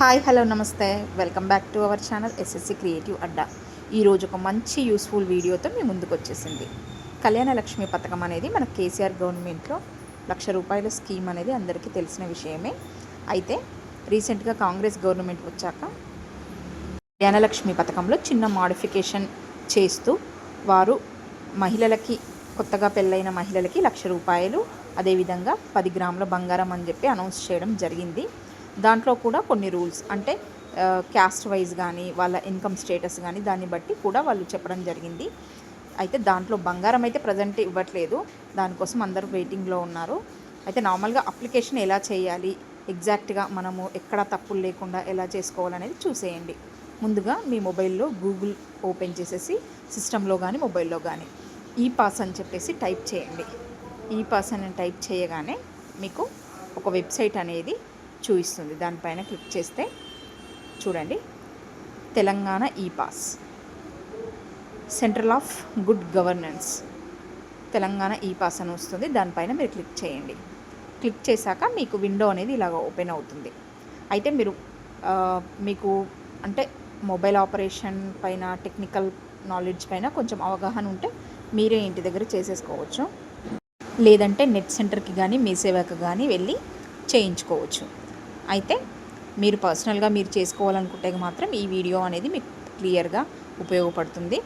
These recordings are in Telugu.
హాయ్ హలో నమస్తే. Welcome back to our channel SSC creative Adda ఈరోజు ఒక మంచి యూస్ఫుల్ వీడియోతో మీ ముందుకు వచ్చేసింది. కళ్యాణ లక్ష్మి పథకం అనేది మన కేసీఆర్ గవర్నమెంట్లో లక్ష రూపాయల స్కీమ్ అనేది అందరికీ తెలిసిన విషయమే. అయితే రీసెంట్గా కాంగ్రెస్ గవర్నమెంట్ వచ్చాక కళ్యాణలక్ష్మి పథకంలో చిన్న మాడిఫికేషన్ చేస్తూ వారు మహిళలకి కొత్తగా పెళ్ళైన మహిళలకి లక్ష రూపాయలు అదేవిధంగా పది గ్రాముల బంగారం అని చెప్పి అనౌన్స్ చేయడం జరిగింది. దాంట్లో కూడా కొన్ని రూల్స్ అంటే క్యాస్ట్ వైజ్ కానీ వాళ్ళ ఇన్కమ్ స్టేటస్ కానీ దాన్ని బట్టి కూడా వాళ్ళు చెప్పడం జరిగింది. అయితే దాంట్లో బంగారం అయితే ప్రజెంట్ ఇవ్వట్లేదు. దానికోసం అందరూ వెయిటింగ్లో ఉన్నారు. అయితే నార్మల్గా అప్లికేషన్ ఎలా చేయాలి ఎగ్జాక్ట్గా మనము ఎక్కడ తప్పులు లేకుండా ఎలా చేసుకోవాలనేది చూసేయండి. ముందుగా మీ మొబైల్లో గూగుల్ ఓపెన్ చేసేసి సిస్టంలో కానీ మొబైల్లో కానీ ఈ పాస్ అని చెప్పేసి టైప్ చేయండి. ఈ పాస్ అని టైప్ చేయగానే మీకు ఒక వెబ్సైట్ అనేది చూపిస్తుంది. దానిపైన క్లిక్ చేస్తే చూడండి. Telangana e pass central of good governance Telangana e pass అని వస్తుంది. దానిపైన మీరు క్లిక్ చేయండి. క్లిక్ చేశాక మీకు విండో అనేది ఇలాగ ఓపెన్ అవుతుంది. అయితే మీరు మీకు అంటే మొబైల్ ఆపరేషన్ పైన టెక్నికల్ నాలెడ్జ్ పైన కొంచెం అవగాహన ఉంటే మీరే ఇంటి దగ్గర చేసేసుకోవచ్చు. లేదంటే నెట్ సెంటర్కి కానీ మీ సేవకు కానీ వెళ్ళి చేయించుకోవచ్చు. అయితే మీరు పర్సనల్గా మీరు చేసుకోవాలనుకుంటే మాత్రం ఈ వీడియో అనేది మీకు క్లియర్గా ఉపయోగపడుతుంది.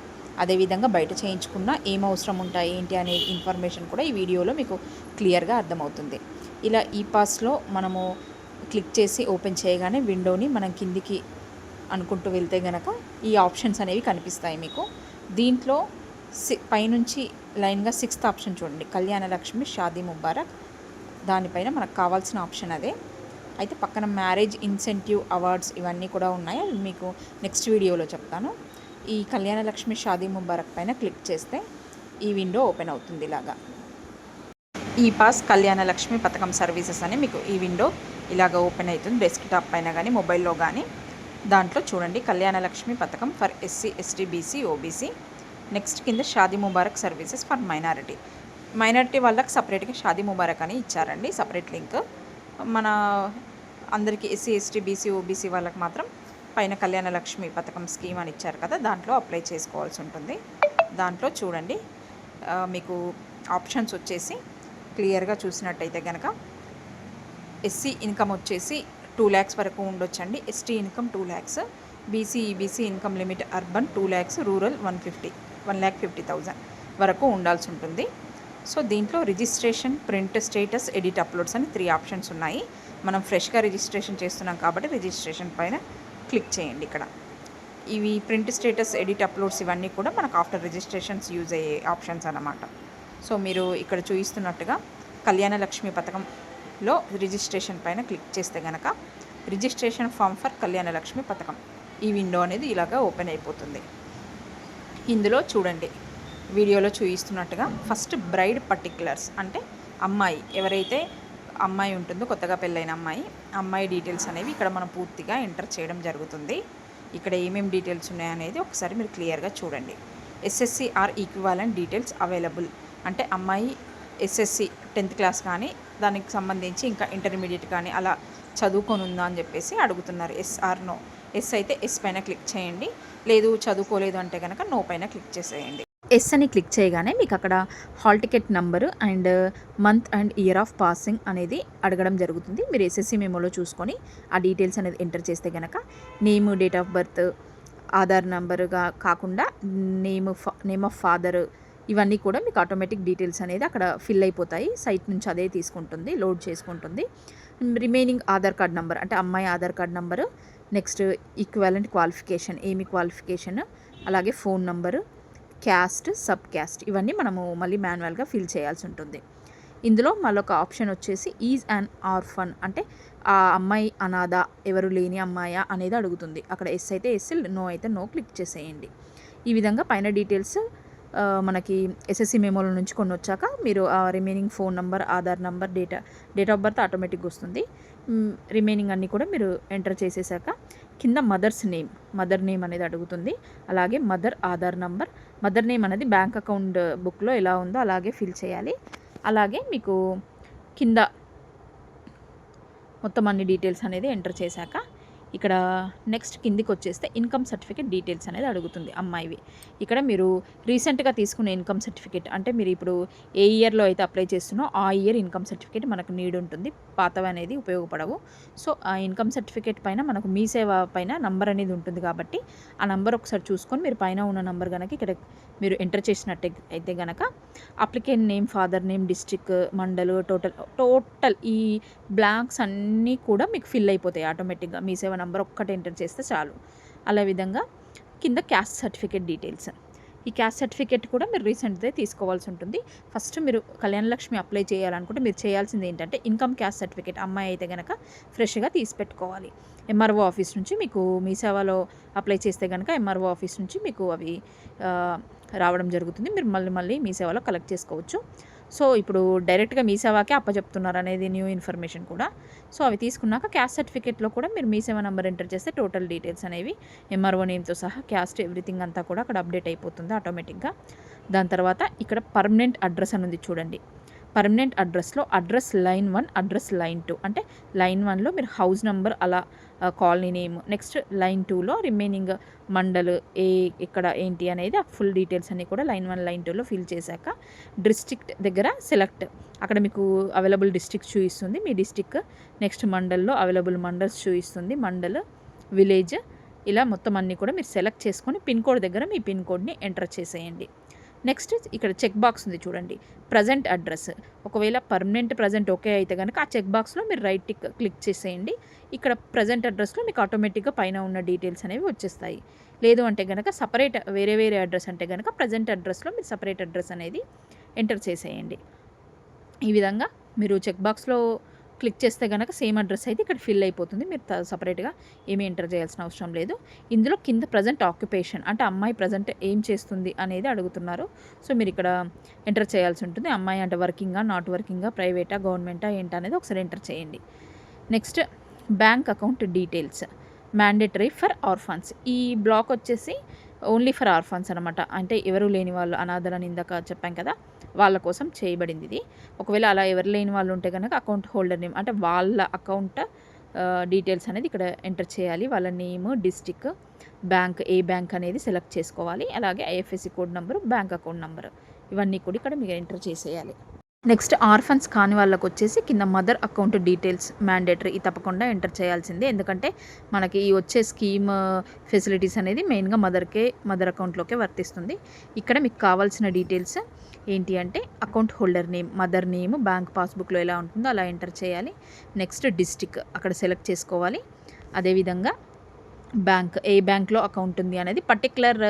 అదేవిధంగా బయట చేయించుకున్న ఏం అవసరం ఉంటాయి ఏంటి అనే ఇన్ఫర్మేషన్ కూడా ఈ వీడియోలో మీకు క్లియర్గా అర్థమవుతుంది. ఇలా ఈ పాస్లో మనము క్లిక్ చేసి ఓపెన్ చేయగానే విండోని మనం కిందికి అనుకుంటూ వెళ్తే గనక ఈ ఆప్షన్స్ అనేవి కనిపిస్తాయి మీకు. దీంట్లో సి పైనుంచి లైన్గా సిక్స్త్ ఆప్షన్ చూడండి. కళ్యాణ లక్ష్మి షాదీ ముబారక్. దానిపైన మనకు కావాల్సిన ఆప్షన్ అదే. అయితే పక్కన మ్యారేజ్ ఇన్సెంటివ్ అవార్డ్స్ ఇవన్నీ కూడా ఉన్నాయి. అవి మీకు నెక్స్ట్ వీడియోలో చెప్తాను. ఈ కళ్యాణలక్ష్మి షాదీ ముబారక్ పైన క్లిక్ చేస్తే ఈ విండో ఓపెన్ అవుతుంది ఇలాగా. ఈ పాస్ కళ్యాణలక్ష్మి పథకం సర్వీసెస్ అని మీకు ఈ విండో ఇలాగ ఓపెన్ అవుతుంది. డెస్క్టాప్ పైన కానీ మొబైల్లో కానీ దాంట్లో చూడండి కళ్యాణలక్ష్మి పథకం for SC ST BC OBC. Next కింద Shaadi Mubarak services for minority. Minority వాళ్ళకి సపరేట్గా షాదీ ముబారక్ అని ఇచ్చారండి సపరేట్ లింక్. మన అందరికీ ఎస్సీ ఎస్టీ బీసీ ఓబీసీ వాళ్ళకి మాత్రం పైన కళ్యాణ లక్ష్మి పథకం స్కీమ్ అని ఇచ్చారు కదా దాంట్లో అప్లై చేసుకోవాల్సి ఉంటుంది. దాంట్లో చూడండి మీకు ఆప్షన్స్ వచ్చేసి క్లియర్గా చూసినట్టయితే కనుక ఎస్సీ ఇన్కమ్ వచ్చేసి టూ ల్యాక్స్ వరకు ఉండొచ్చండి. ST income two lakhs BC EBC income limit urban two lakhs rural one fifty one lakh fifty thousand వరకు ఉండాల్సి ఉంటుంది. సో దీంట్లో registration print status edit uploads అని త్రీ ఆప్షన్స్ ఉన్నాయి. మనం ఫ్రెష్గా రిజిస్ట్రేషన్ చేస్తున్నాం కాబట్టి రిజిస్ట్రేషన్ పైన క్లిక్ చేయండి ఇక్కడ. ఇవి ప్రింట్ స్టేటస్ ఎడిట్ అప్లోడ్స్ ఇవన్నీ కూడా మనకు ఆఫ్టర్ రిజిస్ట్రేషన్స్ యూజ్ అయ్యే ఆప్షన్స్ అన్నమాట. సో మీరు ఇక్కడ చూపిస్తున్నట్టుగా కళ్యాణ లక్ష్మి పథకంలో రిజిస్ట్రేషన్ పైన క్లిక్ చేస్తే గనక registration form for Kalyana Lakshmi పథకం. ఈ విండో అనేది ఇలాగా ఓపెన్ అయిపోతుంది. ఇందులో చూడండి. వీడియోలో చూపిస్తున్నట్టుగా ఫస్ట్ బ్రైడ్ పర్టిక్యులర్స్ అంటే అమ్మాయి. ఎవరైతే అమ్మాయి ఉంటుందో కొత్తగా పెళ్ళైన అమ్మాయి అమ్మాయి డీటెయిల్స్ అనేవి ఇక్కడ మనం పూర్తిగా ఎంటర్ చేయడం జరుగుతుంది. ఇక్కడ ఏమేమి డీటెయిల్స్ ఉన్నాయనేది ఒకసారి మీరు క్లియర్గా చూడండి. SSC or equivalent details available. అంటే అమ్మాయి ఎస్ఎస్సి టెన్త్ క్లాస్ కానీ దానికి సంబంధించి ఇంకా ఇంటర్మీడియట్ కానీ అలా చదువుకొని ఉందా అని చెప్పేసి అడుగుతున్నారు. Yes or no. ఎస్ అయితే ఎస్ పైన క్లిక్ చేయండి. లేదు చదువుకోలేదు అంటే కనుక నో పైన క్లిక్ చేసేయండి. ఎస్ అని క్లిక్ చేయగానే మీకు అక్కడ hall ticket number and month and year of passing అనేది అడగడం జరుగుతుంది. మీరు ఎస్ఎస్సి మెమోలో చూసుకొని ఆ డీటెయిల్స్ అనేది ఎంటర్ చేస్తే కనుక name date of birth Aadhaar నంబరుగా కాకుండా నేమ్ నేమ్ ఆఫ్ ఫాదర్ ఇవన్నీ కూడా మీకు ఆటోమేటిక్ డీటెయిల్స్ అనేది అక్కడ ఫిల్ అయిపోతాయి. సైట్ నుంచి అదే తీసుకుంటుంది లోడ్ చేసుకుంటుంది. రిమైనింగ్ ఆధార్ కార్డ్ నెంబర్ అంటే అమ్మాయి Aadhaar card number next equivalent qualification ఏమి క్వాలిఫికేషన్ అలాగే phone number caste sub caste ఇవన్నీ మనము మళ్ళీ మాన్యువల్గా ఫిల్ చేయాల్సి ఉంటుంది. ఇందులో మళ్ళొక ఆప్షన్ వచ్చేసి ఈజ్ అండ్ ఆర్ఫన్ అంటే ఆ అమ్మాయి అనాథ ఎవరు లేని అమ్మాయా అనేది అడుగుతుంది. అక్కడ ఎస్ అయితే ఎస్ నో అయితే నో క్లిక్ చేసేయండి. ఈ విధంగా పైన డీటెయిల్స్ మనకి ఎస్ఎస్సి మెమోల నుంచి కొన్ని వచ్చాక మీరు ఆ remaining phone number Aadhaar number data date of birth ఆటోమేటిక్గా వస్తుంది. రిమైనింగ్ అన్నీ కూడా మీరు ఎంటర్ చేసేసాక కింద మదర్స్ నేమ్ మదర్ నేమ్ అనేది అడుగుతుంది. అలాగే mother Aadhaar number. Mother name అనేది బ్యాంక్ అకౌంట్ బుక్లో ఎలా ఉందో అలాగే ఫిల్ చేయాలి. అలాగే మీకు కింద మొత్తం అన్ని డీటెయిల్స్ అనేది ఎంటర్ చేశాక ఇక్కడ నెక్స్ట్ కిందికి వచ్చేస్తే ఇన్కమ్ సర్టిఫికేట్ డీటెయిల్స్ అనేది అడుగుతుంది అమ్మాయివి. ఇక్కడ మీరు రీసెంట్గా తీసుకున్న ఇన్కమ్ సర్టిఫికేట్ అంటే మీరు ఇప్పుడు ఏ ఇయర్లో అయితే అప్లై చేస్తున్నో ఆ ఇయర్ ఇన్కమ్ సర్టిఫికేట్ మనకు నీడ్ ఉంటుంది. పాతవి అనేది ఉపయోగపడవు. సో ఆ ఇన్కమ్ సర్టిఫికేట్ పైన మనకు మీ సేవ పైన నంబర్ అనేది ఉంటుంది కాబట్టి ఆ నంబర్ ఒకసారి చూసుకొని మీరు పైన ఉన్న నంబర్ కనుక ఇక్కడ మీరు ఎంటర్ చేసినట్టే అయితే గనక applicant name father name district mandal total total ఈ బ్లాంక్స్ అన్నీ కూడా మీకు ఫిల్ అయిపోతాయి ఆటోమేటిక్గా మీ సేవ నంబర్ ఒక్కటి ఎంటర్ చేస్తే చాలు. అలా విధంగా కింద క్యాస్ట్ సర్టిఫికేట్ డీటెయిల్స్. ఈ క్యాస్ట్ సర్టిఫికేట్ కూడా మీరు రీసెంట్దే తీసుకోవాల్సి ఉంటుంది. ఫస్ట్ మీరు కళ్యాణలక్ష్మి అప్లై చేయాలనుకుంటే మీరు చేయాల్సింది ఏంటంటే ఇన్కమ్ క్యాస్ట్ సర్టిఫికేట్ అమ్మాయి అయితే కనుక ఫ్రెష్గా తీసి పెట్టుకోవాలి. ఎంఆర్ఓ ఆఫీస్ నుంచి మీకు మీ సేవలో అప్లై చేస్తే కనుక ఎంఆర్ఓ ఆఫీస్ నుంచి మీకు అవి రావడం జరుగుతుంది. మీరు మళ్ళీ మళ్ళీ మీ సేవలో కలెక్ట్ చేసుకోవచ్చు. సో ఇప్పుడు డైరెక్ట్గా మీ సేవాకే అప్పచెప్తున్నారు అనేది న్యూ ఇన్ఫర్మేషన్ కూడా. సో అవి తీసుకున్నాక క్యాస్ట్ సర్టిఫికేట్లో కూడా మీరు మీ సేవ నెంబర్ ఎంటర్ చేస్తే టోటల్ డీటెయిల్స్ అనేవి ఎంఆర్ఓ నేమ్తో సహా క్యాస్ట్ ఎవ్రీథింగ్ అంతా కూడా అక్కడ అప్డేట్ అయిపోతుంది ఆటోమేటిక్గా. దాని తర్వాత ఇక్కడ పర్మనెంట్ అడ్రస్ అని ఉంది చూడండి. పర్మనెంట్ అడ్రస్లో address line one address line two. అంటే లైన్ వన్లో మీరు హౌస్ నెంబర్ అలా కాలనీ నేమ్. నెక్స్ట్ లైన్ టూలో రిమైనింగ్ మండల్ ఏ ఇక్కడ ఏంటి అనేది ఆ ఫుల్ డీటెయిల్స్ అన్నీ కూడా లైన్ వన్ లైన్ టూలో ఫిల్ చేశాక డిస్ట్రిక్ట్ దగ్గర సెలెక్ట్. అక్కడ మీకు అవైలబుల్ డిస్ట్రిక్ట్ చూపిస్తుంది. మీ డిస్టిక్ నెక్స్ట్ మండల్లో అవైలబుల్ మండల్స్ చూపిస్తుంది. మండల్ విలేజ్ ఇలా మొత్తం అన్నీ కూడా మీరు సెలెక్ట్ చేసుకొని పిన్ కోడ్ దగ్గర మీ పిన్ కోడ్ని ఎంటర్ చేసేయండి. నెక్స్ట్ ఇక్కడ చెక్ బాక్స్ ఉంది చూడండి. Present address. ఒకవేళ పర్మనెంట్ ప్రజెంట్ ఓకే అయితే కనుక ఆ చెక్ బాక్స్లో మీరు రైట్ టిక్ క్లిక్ చేసేయండి. ఇక్కడ ప్రజెంట్ అడ్రస్లో మీకు ఆటోమేటిక్గా పైన ఉన్న డీటెయిల్స్ అనేవి వచ్చేస్తాయి. లేదు అంటే కనుక సపరేట్ వేరే వేరే అడ్రస్ అంటే కనుక ప్రజెంట్ అడ్రస్లో మీరు సపరేట్ అడ్రస్ అనేది ఎంటర్ చేసేయండి. ఈ విధంగా మీరు చెక్ బాక్స్లో క్లిక్ చేస్తే కనుక సేమ్ అడ్రస్ అయితే ఇక్కడ ఫిల్ అయిపోతుంది. మీరు సపరేట్గా ఏమీ ఎంటర్ చేయాల్సిన అవసరం లేదు. ఇందులో కింద ప్రజెంట్ ఆక్యుపేషన్ అంటే అమ్మాయి ప్రజెంట్ ఏం చేస్తుంది అనేది అడుగుతున్నారు. సో మీరు ఇక్కడ ఎంటర్ చేయాల్సి ఉంటుంది. అమ్మాయి అంటే వర్కింగా నాట్ వర్కింగా ప్రైవేటా గవర్నమెంటా ఏంటా అనేది ఒకసారి ఎంటర్ చేయండి. Next bank account details. Mandatory for orphans. ఈ బ్లాక్ వచ్చేసి ఓన్లీ ఫర్ ఆర్ఫాన్స్ అనమాట అంటే ఎవరు లేని వాళ్ళు అనాథలని ఇందాక చెప్పాం కదా. వాళ్ళ కోసం చేయబడింది ఇది. ఒకవేళ అలా ఎవరు లేని వాళ్ళు ఉంటే కనుక అకౌంట్ హోల్డర్ నేమ్ అంటే వాళ్ళ అకౌంట్ డీటెయిల్స్ అనేది ఇక్కడ ఎంటర్ చేయాలి. వాళ్ళ నేమ్ డిస్టిక్ బ్యాంక్ ఏ బ్యాంక్ అనేది సెలెక్ట్ చేసుకోవాలి. అలాగే IFSC code number bank account number ఇవన్నీ కూడా ఇక్కడ మీరు ఎంటర్ చేసేయాలి. నెక్స్ట్ ఆర్ఫన్స్ కాని వాళ్ళకు వచ్చేసి కింద మదర్ అకౌంట్ డీటెయిల్స్ మ్యాండేటరీ తప్పకుండా ఎంటర్ చేయాల్సిందే. ఎందుకంటే మనకి ఈ వచ్చే స్కీమ్ ఫెసిలిటీస్ అనేది మెయిన్గా మదర్కే మదర్ అకౌంట్లోకే వర్తిస్తుంది. ఇక్కడ మీకు కావాల్సిన డీటెయిల్స్ ఏంటి అంటే account holder name mother name bank పాస్బుక్లో ఎలా ఉంటుందో అలా ఎంటర్ చేయాలి. నెక్స్ట్ డిస్టిక్ అక్కడ సెలెక్ట్ చేసుకోవాలి. అదేవిధంగా బ్యాంక్ ఏ బ్యాంక్లో అకౌంట్ ఉంది అనేది పర్టికులర్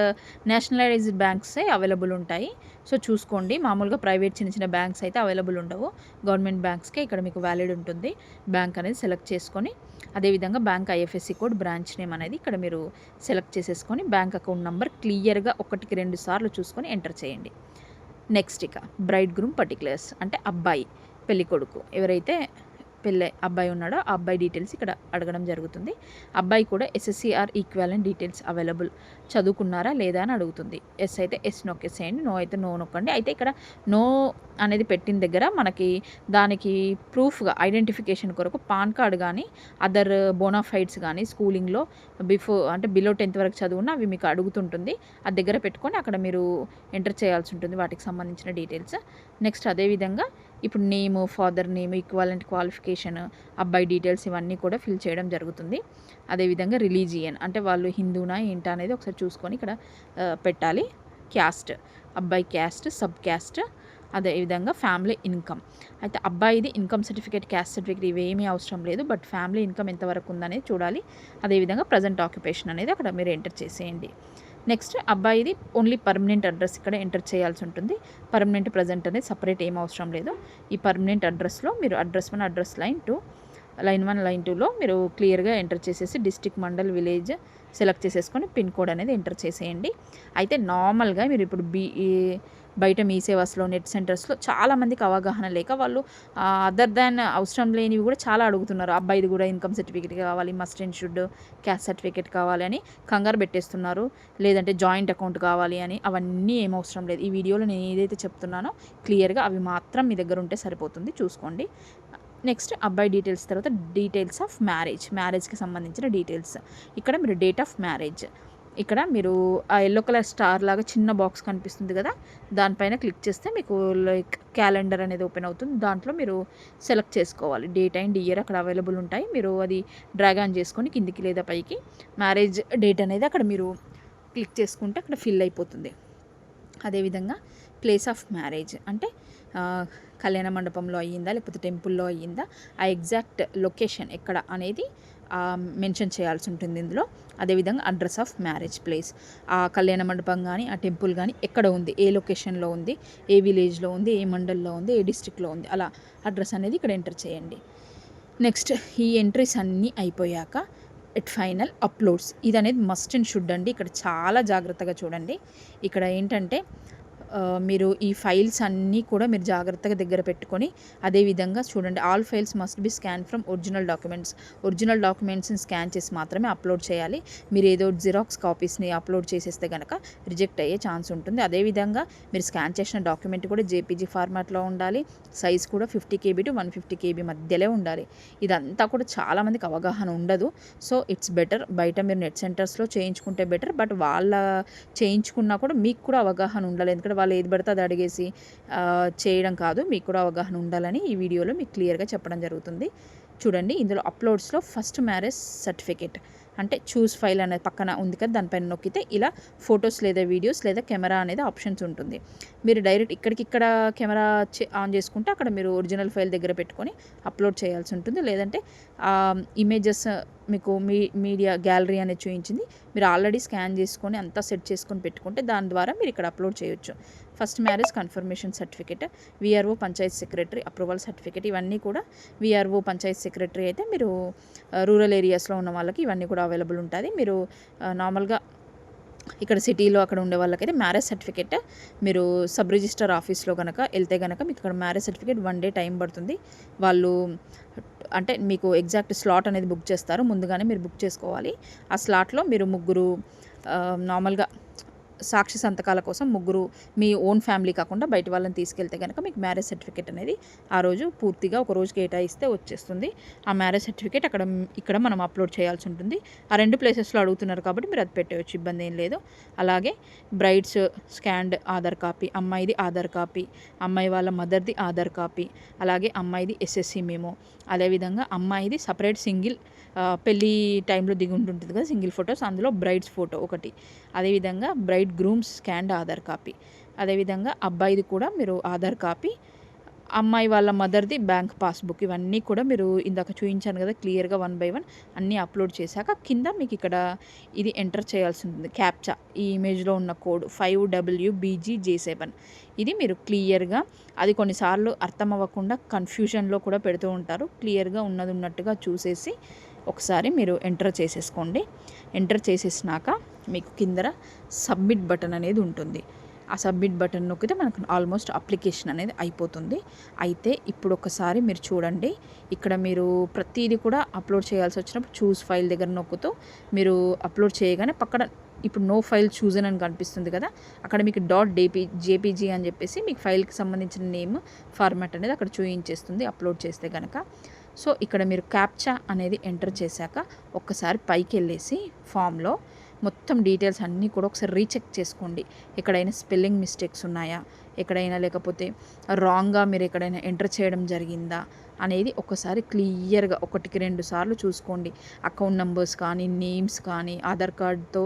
నేషనలైజ్డ్ బ్యాంక్సే అవైలబుల్ ఉంటాయి. సో చూసుకోండి మామూలుగా ప్రైవేట్ చిన్న చిన్న బ్యాంక్స్ అయితే అవైలబుల్ ఉండవు. గవర్నమెంట్ బ్యాంక్స్కే ఇక్కడ మీకు వ్యాలిడ్ ఉంటుంది. బ్యాంక్ అనేది సెలెక్ట్ చేసుకొని అదేవిధంగా bank IFSC code branch name అనేది ఇక్కడ మీరు సెలెక్ట్ చేసేసుకొని బ్యాంక్ అకౌంట్ నెంబర్ క్లియర్గా ఒకటికి రెండు సార్లు చూసుకొని ఎంటర్ చేయండి. నెక్స్ట్ ఇక బ్రైడ్ గ్రూమ్ పర్టికులర్స్ అంటే అబ్బాయి పెళ్ళికొడుకు. ఎవరైతే పెళ్ళి అబ్బాయి ఉన్నాడో ఆ అబ్బాయి డీటెయిల్స్ ఇక్కడ అడగడం జరుగుతుంది. అబ్బాయి కూడా SSC or equivalent details available చదువుకున్నారా లేదా అని అడుగుతుంది. ఎస్ అయితే ఎస్ నొక్కేసేయండి నో అయితే నో నొక్కండి. అయితే ఇక్కడ నో అనేది పెట్టిన దగ్గర మనకి దానికి ప్రూఫ్గా ఐడెంటిఫికేషన్ కొరకు పాన్ కార్డ్ కానీ అదర్ బోనాఫైడ్స్ కానీ స్కూలింగ్లో బిఫోర్ అంటే బిలో టెన్త్ వరకు చదువున్న అవి మీకు అడుగుతుంటుంది. అది దగ్గర పెట్టుకొని అక్కడ మీరు ఎంటర్ చేయాల్సి ఉంటుంది వాటికి సంబంధించిన డీటెయిల్స్ నెక్స్ట్ అదేవిధంగా ఇప్పుడు name father name equivalent qualification అబ్బాయి డీటెయిల్స్ ఇవన్నీ కూడా ఫిల్ చేయడం జరుగుతుంది. అదేవిధంగా రిలీజియన్ అంటే వాళ్ళు హిందూనా ఏంటా అనేది ఒకసారి చూసుకొని ఇక్కడ పెట్టాలి. క్యాస్ట్ అబ్బాయి క్యాస్ట్ సబ్ క్యాస్ట్ అదేవిధంగా ఫ్యామిలీ ఇన్కమ్ అయితే అబ్బాయిది ఇన్కమ్ సర్టిఫికేట్ క్యాస్ట్ సర్టిఫికేట్ ఇవేమీ అవసరం లేదు బట్ ఫ్యామిలీ ఇన్కమ్ ఎంతవరకు ఉందనేది చూడాలి. అదేవిధంగా ప్రజెంట్ ఆక్యుపేషన్ అనేది అక్కడ మీరు ఎంటర్ చేసేయండి. నెక్స్ట్ అబ్బాయిది ఓన్లీ పర్మనెంట్ అడ్రస్ ఇక్కడ ఎంటర్ చేయాల్సి ఉంటుంది. పర్మనెంట్ ప్రజెంట్ అనేది సపరేట్ ఏం అవసరం లేదు. ఈ పర్మనెంట్ అడ్రస్లో మీరు address one address line two line one line టూలో మీరు క్లియర్గా ఎంటర్ చేసేసి డిస్టిక్ మండల్ విలేజ్ సెలెక్ట్ చేసేసుకొని పిన్ కోడ్ అనేది ఎంటర్ చేసేయండి. అయితే నార్మల్గా మీరు ఇప్పుడు బీ ఈ- బయట మీ సేవాస్లో నెట్ సెంటర్స్లో చాలామందికి అవగాహన లేక వాళ్ళు అదర్ దాన్ అవసరం లేనివి కూడా చాలా అడుగుతున్నారు. అబ్బాయిది కూడా ఇన్కమ్ సర్టిఫికేట్ కావాలి must and should caste certificate కావాలి అని కంగారు పెట్టేస్తున్నారు. లేదంటే జాయింట్ అకౌంట్ కావాలి అని అవన్నీ ఏం అవసరం లేదు. ఈ వీడియోలో నేను ఏదైతే చెప్తున్నానో క్లియర్గా అవి మాత్రం మీ దగ్గర ఉంటే సరిపోతుంది. చూసుకోండి. నెక్స్ట్ అబ్బాయి డీటెయిల్స్ తర్వాత డీటెయిల్స్ ఆఫ్ మ్యారేజ్. మ్యారేజ్కి సంబంధించిన డీటెయిల్స్. ఇక్కడ మీరు డేట్ ఆఫ్ మ్యారేజ్. ఇక్కడ మీరు ఆ ఎల్లో కలర్ స్టార్ లాగా చిన్న బాక్స్ కనిపిస్తుంది కదా దానిపైన క్లిక్ చేస్తే మీకు లైక్ క్యాలెండర్ అనేది ఓపెన్ అవుతుంది. దాంట్లో మీరు సెలెక్ట్ చేసుకోవాలి. డేట్ అండ్ ఇయర్ అక్కడ అవైలబుల్ ఉంటాయి. మీరు అది డ్రాగ్ ఆన్ చేసుకొని కిందికి లేదా పైకి మ్యారేజ్ డేట్ అనేది అక్కడ మీరు క్లిక్ చేసుకుంటే అక్కడ ఫిల్ అయిపోతుంది. అదేవిధంగా ప్లేస్ ఆఫ్ మ్యారేజ్. అంటే కళ్యాణ మండపంలో అయ్యిందా లేకపోతే టెంపుల్లో అయ్యిందా? ఆ ఎగ్జాక్ట్ లొకేషన్ ఎక్కడ అనేది మెన్షన్ చేయాల్సి ఉంటుంది ఇందులో. అదేవిధంగా అడ్రస్ ఆఫ్ మ్యారేజ్ ప్లేస్. ఆ కళ్యాణ మండపం కానీ ఆ టెంపుల్ కానీ ఎక్కడ ఉంది? ఏ లొకేషన్లో ఉంది? ఏ విలేజ్లో ఉంది? ఏ మండల్లో ఉంది? ఏ డిస్టిక్లో ఉంది? అలా అడ్రస్ అనేది ఇక్కడ ఎంటర్ చేయండి. నెక్స్ట్ ఈ ఎంట్రీస్ అన్నీ అయిపోయాక ఎట్ ఫైనల్ అప్లోడ్స్. ఇది అనేది మస్ట్ అండ్ షుడ్ అండి. ఇక్కడ చాలా జాగ్రత్తగా చూడండి. ఇక్కడ ఏంటంటే మీరు ఈ ఫైల్స్ అన్నీ కూడా మీరు జాగ్రత్తగా దగ్గర పెట్టుకొని అదేవిధంగా చూడండి. All files must be scan from original documents original డాక్యుమెంట్స్ని scan చేసి మాత్రమే అప్లోడ్ చేయాలి. మీరు ఏదో జిరాక్స్ కాపీస్ని అప్లోడ్ చేసేస్తే కనుక రిజెక్ట్ అయ్యే ఛాన్స్ ఉంటుంది. అదేవిధంగా మీరు స్కాన్ చేసిన డాక్యుమెంట్ కూడా జేపీజీ ఫార్మాట్లో ఉండాలి. సైజ్ కూడా fifty KB to one fifty KB మధ్యలో ఉండాలి. ఇదంతా కూడా చాలామందికి అవగాహన ఉండదు. సో ఇట్స్ బెటర్ బయట మీరు నెట్ సెంటర్స్లో చేయించుకుంటే బెటర్ బట్ వాళ్ళ చేయించుకున్నా కూడా మీకు కూడా అవగాహన ఉండాలి. ఎందుకంటే వాళ్ళు ఏది పడితే అది అడిగేసి చేయడం కాదు. మీకు కూడా అవగాహన ఉండాలని ఈ వీడియోలో మీకు క్లియర్గా చెప్పడం జరుగుతుంది. చూడండి ఇందులో అప్లోడ్స్లో ఫస్ట్ మ్యారేజ్ సర్టిఫికేట్. అంటే చూస్ ఫైల్ అనేది పక్కన ఉంది కదా దానిపైన నొక్కితే ఇలా ఫొటోస్ లేదా వీడియోస్ లేదా కెమెరా అనేది ఆప్షన్స్ ఉంటుంది. మీరు డైరెక్ట్ ఇక్కడికి ఇక్కడ కెమెరా ఆన్ చేసుకుంటే అక్కడ మీరు ఒరిజినల్ ఫైల్ దగ్గర పెట్టుకొని అప్లోడ్ చేయాల్సి ఉంటుంది. లేదంటే ఇమేజెస్ మీకు మీ మీడియా గ్యాలరీ అనేది చూపించింది మీరు ఆల్రెడీ స్కాన్ చేసుకొని అంతా సెట్ చేసుకొని పెట్టుకుంటే దాని ద్వారా మీరు ఇక్కడ అప్లోడ్ చేయొచ్చు. First marriage confirmation certificate VRO panchayat secretary approval certificate ఇవన్నీ కూడా విఆర్ఓ పంచాయత్ సెక్రటరీ అయితే మీరు రూరల్ ఏరియాస్లో ఉన్న వాళ్ళకి ఇవన్నీ కూడా అవైలబుల్ ఉంటుంది. మీరు నార్మల్గా ఇక్కడ సిటీలో అక్కడ ఉండే వాళ్ళకైతే మ్యారేజ్ సర్టిఫికేట్ మీరు సబ్ రిజిస్టర్ ఆఫీస్లో కనుక వెళ్తే కనుక మీకు ఇక్కడ marriage certificate one day time పడుతుంది. వాళ్ళు అంటే మీకు ఎగ్జాక్ట్ స్లాట్ అనేది బుక్ చేస్తారు. ముందుగానే మీరు బుక్ చేసుకోవాలి. ఆ స్లాట్లో మీరు ముగ్గురు నార్మల్గా సాక్షి సంతకాల కోసం ముగ్గురు మీ ఓన్ ఫ్యామిలీ కాకుండా బయట వాళ్ళని తీసుకెళ్తే కనుక మీకు మ్యారేజ్ సర్టిఫికేట్ అనేది ఆ రోజు పూర్తిగా ఒక రోజు కేటాయిస్తే వచ్చేస్తుంది. ఆ మ్యారేజ్ సర్టిఫికేట్ అక్కడ ఇక్కడ మనం అప్లోడ్ చేయాల్సి ఉంటుంది. ఆ రెండు ప్లేసెస్లో అడుగుతున్నారు కాబట్టి మీరు అది పెట్టవచ్చు ఇబ్బంది ఏం లేదు. అలాగే బ్రైడ్స్ స్కాండ్ ఆధార్ కాపీ అమ్మాయిది ఆధార్ కాపీ అమ్మాయి వాళ్ళ మదర్ది ఆధార్ కాపీ అలాగే అమ్మాయిది ఎస్ఎస్సి మేమో. అదేవిధంగా అమ్మాయిది సపరేట్ సింగిల్ పెళ్ళి టైంలో దిగి ఉంటుంటుంది కదా సింగిల్ ఫొటోస్ అందులో బ్రైడ్స్ ఫోటో ఒకటి. అదేవిధంగా bride groom's scanned Aadhaar copy. అదేవిధంగా అబ్బాయిది కూడా మీరు ఆధార్ కాపీ. అమ్మాయి వాళ్ళ మదర్ది బ్యాంక్ పాస్బుక్ ఇవన్నీ కూడా మీరు ఇందాక చూపించాను కదా క్లియర్గా వన్ బై వన్ అన్నీ అప్లోడ్ చేశాక కింద మీకు ఇక్కడ ఇది ఎంటర్ చేయాల్సి ఉంటుంది క్యాప్చా ఈ ఇమేజ్లో ఉన్న code five W BG J seven. ఇది మీరు క్లియర్గా అది కొన్నిసార్లు అర్థం అవ్వకుండా కన్ఫ్యూజన్లో కూడా పెడుతూ ఉంటారు. క్లియర్గా ఉన్నది ఉన్నట్టుగా చూసేసి ఒకసారి మీరు ఎంటర్ చేసేసుకోండి. ఎంటర్ చేసేసినాక మీకు కిందర సబ్మిట్ బటన్ అనేది ఉంటుంది. ఆ సబ్మిట్ బటన్ నొక్కితే మనకు ఆల్మోస్ట్ అప్లికేషన్ అనేది అయిపోతుంది. అయితే ఇప్పుడు ఒకసారి మీరు చూడండి. ఇక్కడ మీరు ప్రతిదీ కూడా అప్లోడ్ చేయాల్సి వచ్చినప్పుడు చూస్ ఫైల్ దగ్గర నొక్కుతూ మీరు అప్లోడ్ చేయగానే పక్కన ఇప్పుడు నో ఫైల్ చూజన్ అని కనిపిస్తుంది కదా అక్కడ మీకు డాట్ డేపీ జేపీజీ అని చెప్పేసి మీకు ఫైల్కి సంబంధించిన నేమ్ ఫార్మాట్ అనేది అక్కడ చూయించేస్తుంది అప్లోడ్ చేస్తే కనుక సో ఇక్కడ మీరు క్యాప్చా అనేది ఎంటర్ చేశాక ఒక్కసారి పైకి వెళ్ళేసి ఫామ్లో మొత్తం డీటెయిల్స్ అన్నీ కూడా ఒకసారి రీచెక్ చేసుకోండి. ఎక్కడైనా స్పెల్లింగ్ మిస్టేక్స్ ఉన్నాయా? ఎక్కడైనా లేకపోతే రాంగ్గా మీరు ఎక్కడైనా ఎంటర్ చేయడం జరిగిందా? అనేది ఒకసారి క్లియర్గా ఒకటికి రెండు సార్లు చూసుకోండి. అకౌంట్ నెంబర్స్ కానీ నేమ్స్ కానీ ఆధార్ కార్డ్తో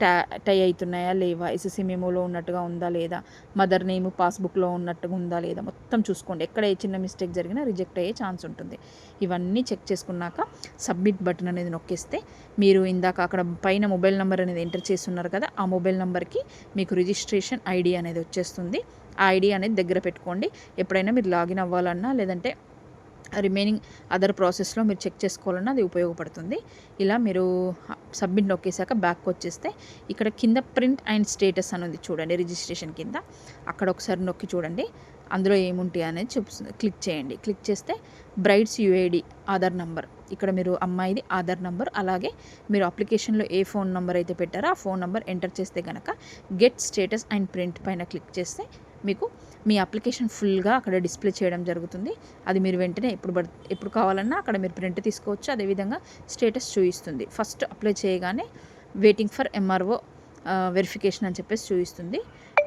టై టై అవుతున్నాయా లేవా? ఎస్ఎస్సి మెమోలో ఉన్నట్టుగా ఉందా లేదా? మదర్ నేమ్ పాస్బుక్లో ఉన్నట్టుగా ఉందా లేదా? మొత్తం చూసుకోండి. ఎక్కడ ఏ చిన్న మిస్టేక్ జరిగినా రిజెక్ట్ అయ్యే ఛాన్స్ ఉంటుంది. ఇవన్నీ చెక్ చేసుకున్నాక సబ్మిట్ బటన్ అనేది నొక్కేస్తే మీరు ఇందాక అక్కడ పైన మొబైల్ నెంబర్ అనేది ఎంటర్ చేస్తున్నారు కదా ఆ మొబైల్ నెంబర్కి మీకు రిజిస్ట్రేషన్ ఐడి అనేది వచ్చేస్తుంది. ఆ ఐడి అనేది దగ్గర పెట్టుకోండి. ఎప్పుడైనా మీరు లాగిన్ అవ్వాలన్నా లేదంటే రిమైనింగ్ అదర్ ప్రాసెస్లో మీరు చెక్ చేసుకోవాలన్నా అది ఉపయోగపడుతుంది. ఇలా మీరు సబ్మిట్ నొక్కేసాక బ్యాక్ వచ్చేస్తే ఇక్కడ కింద ప్రింట్ అండ్ స్టేటస్ అని చూడండి రిజిస్ట్రేషన్ కింద. అక్కడ ఒకసారి నొక్కి చూడండి అందులో ఏముంటాయి అనేది చూపిస్తుంది. క్లిక్ చేయండి. క్లిక్ చేస్తే బ్రైడ్స్ యుఐడి ఆధార్ నంబర్. ఇక్కడ మీరు అమ్మాయిది ఆధార్ నంబర్. అలాగే మీరు అప్లికేషన్లో ఏ ఫోన్ నంబర్ అయితే పెట్టారో ఆ ఫోన్ నంబర్ ఎంటర్ చేస్తే కనుక గెట్ స్టేటస్ అండ్ ప్రింట్ పైన క్లిక్ చేస్తే మీకు మీ అప్లికేషన్ ఫుల్గా అక్కడ డిస్ప్లే చేయడం జరుగుతుంది. అది మీరు వెంటనే ఎప్పుడు పడి ఎప్పుడు కావాలన్నా అక్కడ మీరు ప్రింట్ తీసుకోవచ్చు. అదేవిధంగా స్టేటస్ చూపిస్తుంది ఫస్ట్ అప్లై చేయగానే వెయిటింగ్ ఫర్ ఎంఆర్ఓ వెరిఫికేషన్ అని చెప్పేసి చూపిస్తుంది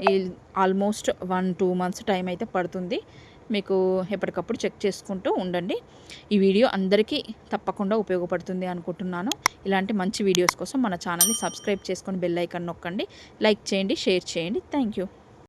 ఈ almost one two months time అయితే పడుతుంది. మీకు ఎప్పటికప్పుడు చెక్ చేసుకుంటూ ఉండండి. ఈ వీడియో అందరికీ తప్పకుండా ఉపయోగపడుతుంది అనుకుంటున్నాను. ఇలాంటి మంచి వీడియోస్ కోసం మన ఛానల్ని సబ్స్క్రైబ్ చేసుకొని బెల్ ఐకాన్ నొక్కండి. లైక్ చేయండి షేర్ చేయండి. Thank you.